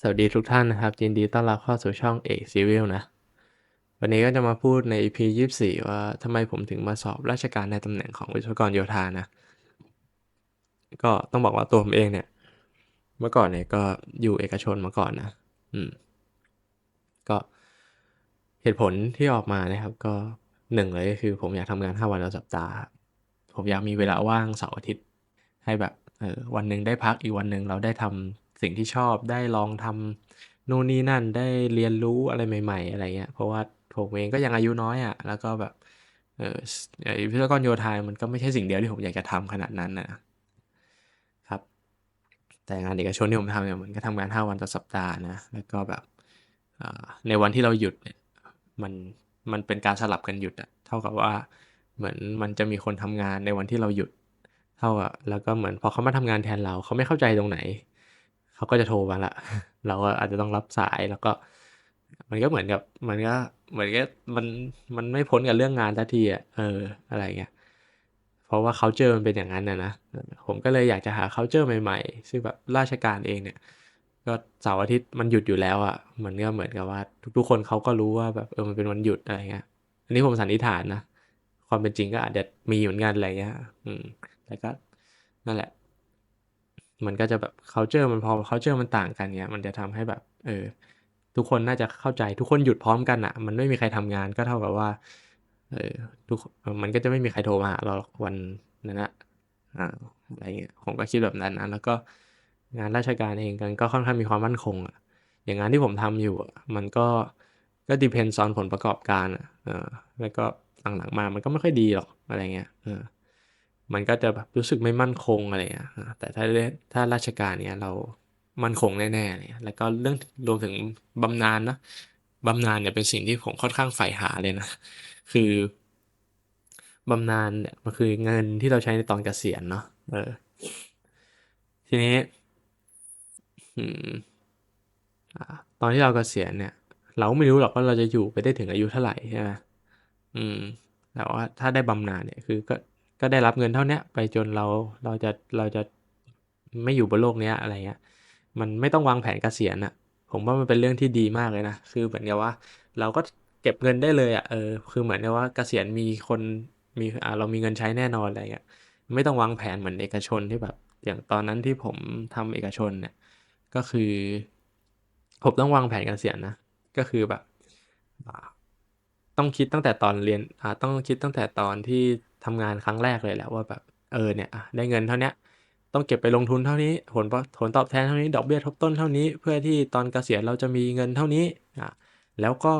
สวัสดีทุกท่านนะครับ ยินดีต้อนรับเข้าสู่ช่องเอกซีวิลนะ วันนี้ก็จะมาพูดใน EP 24 ว่าทำไมผมถึงมาสอบราชการในตำแหน่งของวิศวกรโยธานะ ก็ต้องบอกว่าตัวผมเองเนี่ย เมื่อก่อนเนี่ยก็อยู่เอกชนมาก่อนนะ อืม ก็เหตุผลที่ออกมานะครับ ก็หนึ่งเลยก็คือผมอยากทำงาน 5 วันต่อสัปดาห์ ผมอยากมีเวลาว่างเสาร์อาทิตย์ ให้แบบเออวันหนึ่งได้พักอีกวันหนึ่งเราได้ทำ สิ่งที่ชอบได้ลองทำนู่นนี่นั่นได้เรียนรู้อะไรใหม่ ๆ อะไรเงี้ยเพราะว่าผมเองก็ยังอายุน้อยอะ่ะ แล้วก็แบบเออวิศวกรโยธามันก็ไม่ใช่สิ่งเดียวที่ผมอยากจะทำขนาดนั้นนะครับ แต่งานเอกชนที่ผมทำเนี่ยมันก็ทำงาน 5 วันต่อสัปดาห์นะแล้วก็แบบในวันที่เราหยุดเนี่ยมันมันเป็นการสลับกันหยุดอะเท่ากับว่าเหมือนมันจะมีคนทำงานในวันที่เราหยุด เท่ากับแล้วก็เหมือนพอเขามาทำงานแทนเราเขาไม่เข้าใจตรงไหน เขาก็จะโทรมาละ เราก็อาจจะต้องรับสายแล้วก็ มันก็เหมือนกับมันก็เหมือนกับมันมันไม่พ้นกับเรื่องงานทันทีอะเอออะไรเงี้ยเพราะว่าเขาเจอมันเป็นอย่างนั้นนะนะผมก็เลยอยากจะหาเขาเจอใหม่ๆ ซึ่งแบบราชการเองเนี่ย ก็เสาร์อาทิตย์มันหยุดอยู่แล้วอะมันก็เหมือนกับว่า ทุกๆคนเขาก็รู้ว่าแบบเออมันเป็นวันหยุดอะไรเงี้ยอันนี้ผมสันนิษฐานนะความเป็นจริงก็อาจจะมีเหมือนกันอะไรเงี้ย อืมแต่ก็นั่นแหละ มันก็จะแบบ culture มันพอ culture มันต่างกันเนี้ย มันจะทำให้แบบ เออ ทุกคนน่าจะเข้าใจ ทุกคนหยุดพร้อมกันอะมันไม่มีใครทำงานก็เท่ากับว่า เออ ทุก มันก็จะไม่มีใครโทรมาเราวันนั้นนะอ่าอะไรเงี้ย ผมก็คิดแบบนั้นนะแล้วก็งานราชการเองกันก็ค่อนข้างมีความมั่นคงอะอย่างงานที่ผมทำอยู่ มันก็ก็ depend on ผลประกอบการอะแล้วก็หลังๆมามันก็ไม่ค่อยดีหรอกอะไรเงี้ย เออ มันก็จะแบบรู้สึกไม่มั่นคงอะไรเงี้ยแต่ถ้าถ้าราชการเนี่ยเรามั่นคงแน่ๆเนี่ยแล้วก็เรื่องรวมถึงบำนาญนะบำนาญเนี่ยเป็นสิ่งที่ผมค่อนข้างใฝ่หาเลยนะ คือบำนาญเนี่ยมันคือเงินที่เราใช้ในตอนเกษียณเนาะเออ ทีนี้ตอนที่เราเกษียณเนี่ย เราไม่รู้หรอกว่าเราจะอยู่ไปได้ถึงอายุเท่าไหร่ใช่ไหมอืมแต่ว่าถ้าได้บำนาญเนี่ยคือก็ ก็ได้รับเงินเท่านี้ไปจนเราเราจะเราจะไม่อยู่บนโลกนี้อะไรเงี้ยมันไม่ต้องวางแผนเกษียณอะผมว่ามันเป็นเรื่องที่ดีมากเลยนะ คือเหมือนกับว่า เราก็เก็บเงินได้เลยอะเออคือเหมือนกับว่าเกษียณมีคนมีอ่าเรามีเงินใช้แน่นอนอะไรเงี้ยไม่ต้องวางแผนเหมือนเอกชนที่แบบ อย่างตอนนั้นที่ผมทำเอกชนเนี่ยก็คือผมต้องวางแผนเกษียณนะก็คือแบบต้องคิดตั้งแต่ตอนเรียนอ่าต้องคิดตั้งแต่ตอนที่ ทำงานครั้งแรกเลยแหละว่าแบบเออเนี่ยได้เงินเท่านี้ต้องเก็บไปลงทุนเท่านี้ ผลผลตอบแทนเท่านี้ดอกเบี้ยทบต้นเท่านี้ เพื่อที่ตอนเกษียณเราจะมีเงินเท่านี้อ่าแล้วก็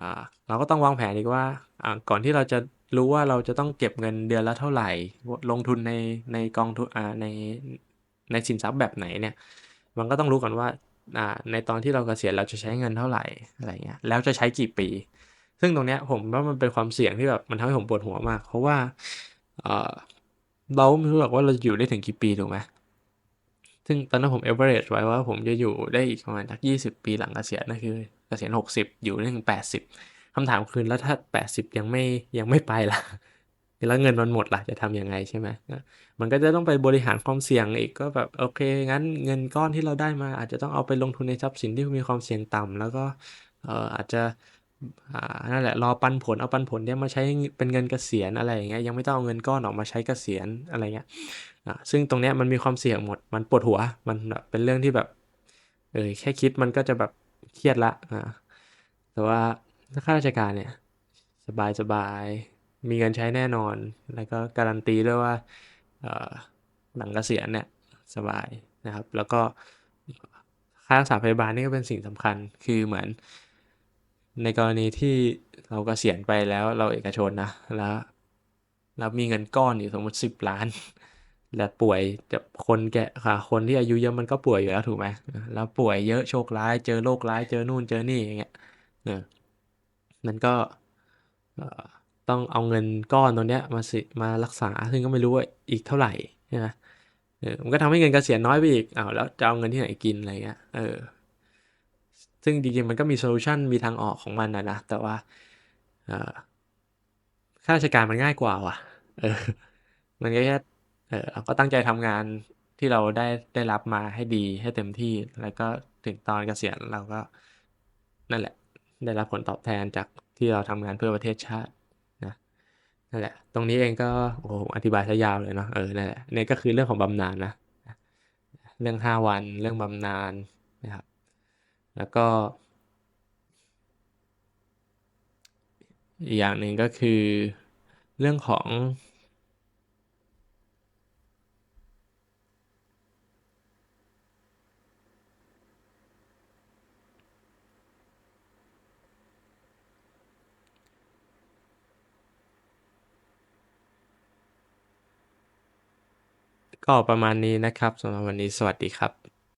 อ่าเราก็ต้องวางแผนอีกว่าอ่าก่อนที่เราจะรู้ว่าเราจะต้องเก็บเงินเดือนละเท่าไหร่ ลงทุนในในกองทุนอ่าในในสินทรัพย์แบบไหนเนี่ย มันก็ต้องรู้ก่อนว่าอ่าในตอนที่เราเกษียณเราจะใช้เงินเท่าไหร่อะไรเงี้ยแล้วจะใช้กี่ปี ซึ่งตรงเนี้ยผมว่ามันเป็นความเสี่ยงที่แบบมันทำให้ผมปวดหัวมาก เพราะว่าเออเราไม่รู้หรอกว่าเราจะอยู่ได้ถึงกี่ปีถูกไหมซึ่งตอนนั้นผมเอเวอเรจไว้ว่าผมจะอยู่ได้อีกประมาณสักยี่สิบปีหลังเกษียณนั่นคือเกษียณหกสิบอยู่ได้ถึงแปดสิบคำถามคือแล้วถ้าแปดสิบยังไม่ยังไม่ไปล่ะแล้วเงินมันหมดล่ะจะทํำยังไงใช่ไหมมันก็จะต้องไปบริหารความเสี่ยงอีกก็แบบโอเคงั้นเงินก้อนที่เราได้มา อาจจะต้องเอาไปลงทุนในทรัพย์สินที่มีความเสี่ยงต่ำแล้วก็เอออาจจะ อ่านั่นแหละรอปันผลเอาปันผลเนี่ยมาใช้เป็นเงินเกษียณอะไรอย่างเงี้ยยังไม่ต้องเอาเงินก้อนออกมาใช้เกษียณอะไรเงี้ยอ่าซึ่งตรงเนี้ยมันมีความเสี่ยงหมดมันปวดหัวมันแบบเป็นเรื่องที่แบบเออแค่คิดมันก็จะแบบเครียดละอ่าแต่ว่าถ้าข้าราชการเนี่ยสบายสบายมีเงินใช้แน่นอน แล้วก็การันตีด้วยว่าหลังเกษียณเนี่ยสบายนะครับ แล้วก็ค่ารักษาพยาบาลนี่ก็เป็นสิ่งสำคัญคือเหมือน ในกรณีที่เรากเกษียณไปแล้วเราเอกชนนะแล้วเรามีเงินก้อนอยู่สมมติสิบล้าน แล้วป่วยจะคนแก่ค่ะคนที่อายุเยอะมันก็ป่วยอยู่แล้วถูกไหมแล้วป่วยเยอะโชคร้าย เจอโรคร้ายเจอนู่นเจอนี่อย่างเงี้ยเออมันก็ต้องเอาเงินก้อนตรงเนี้ยมาสิมารักษาซึ่งก็ไม่รู้ว่าอีกเท่าไหร่ใช่ไหมเออมันก็ทำให้เงินเกษียณน้อยไปอีกอ้าวแล้วจะเอาเงินที่ไหนกินอะไรเงี้ยเออ ซึ่งจริงๆมันก็มีโซลูชันมีทางออกของมันนะนะ แต่ว่าข้าราชการมันง่ายกว่าว่ะ เออ มันก็แค่เออเราก็ตั้งใจทำงานที่เราได้ได้รับมาให้ดีให้เต็มที่ แล้วก็ถึงตอนเกษียณเราก็นั่นแหละ ได้รับผลตอบแทนจากที่เราทำงานเพื่อประเทศชาตินะนั่นแหละ ตรงนี้เองก็โอ้โหอธิบายซะยาวเลยเนาะเออนั่นแหละนี่ก็คือเรื่องของบำนาญนะเรื่องห้าวันเรื่องบำนาญนะครับ แล้วก็ อีกอย่างหนึ่งก็คือเรื่องของก็ประมาณนี้นะครับสำหรับวันนี้สวัสดีครับ